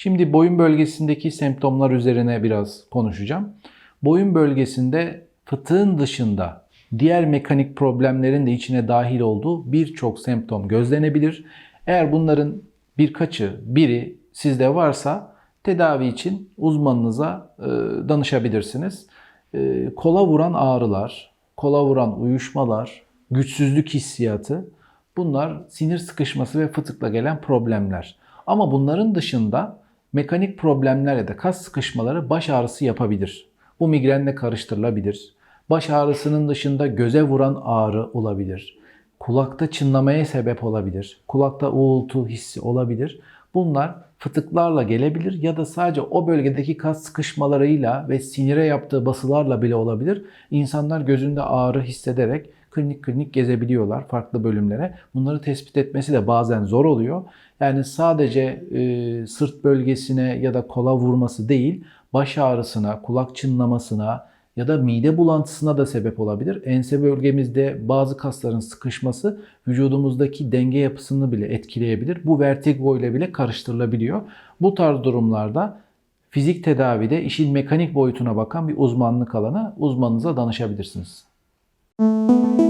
Şimdi boyun bölgesindeki semptomlar üzerine biraz konuşacağım. Boyun bölgesinde fıtığın dışında diğer mekanik problemlerin de içine dahil olduğu birçok semptom gözlenebilir. Eğer bunların birkaçı, biri sizde varsa tedavi için uzmanınıza e, danışabilirsiniz. E, kola vuran ağrılar, kola vuran uyuşmalar, güçsüzlük hissiyatı bunlar sinir sıkışması ve fıtıkla gelen problemler. Ama bunların dışında mekanik problemler ya da kas sıkışmaları baş ağrısı yapabilir. Bu migrenle karıştırılabilir. Baş ağrısının dışında göze vuran ağrı olabilir. Kulakta çınlamaya sebep olabilir. Kulakta uğultu hissi olabilir. Bunlar fıtıklarla gelebilir ya da sadece o bölgedeki kas sıkışmalarıyla ve sinire yaptığı basılarla bile olabilir. İnsanlar gözünde ağrı hissederek klinik klinik gezebiliyorlar farklı bölümlere. Bunları tespit etmesi de bazen zor oluyor. Yani sadece e, sırt bölgesine ya da kola vurması değil, baş ağrısına, kulak çınlamasına ya da mide bulantısına da sebep olabilir. Ense bölgemizde bazı kasların sıkışması vücudumuzdaki denge yapısını bile etkileyebilir. Bu vertigo ile bile karıştırılabiliyor. Bu tarz durumlarda fizik tedavide işin mekanik boyutuna bakan bir uzmanlık alanı uzmanınıza danışabilirsiniz. Música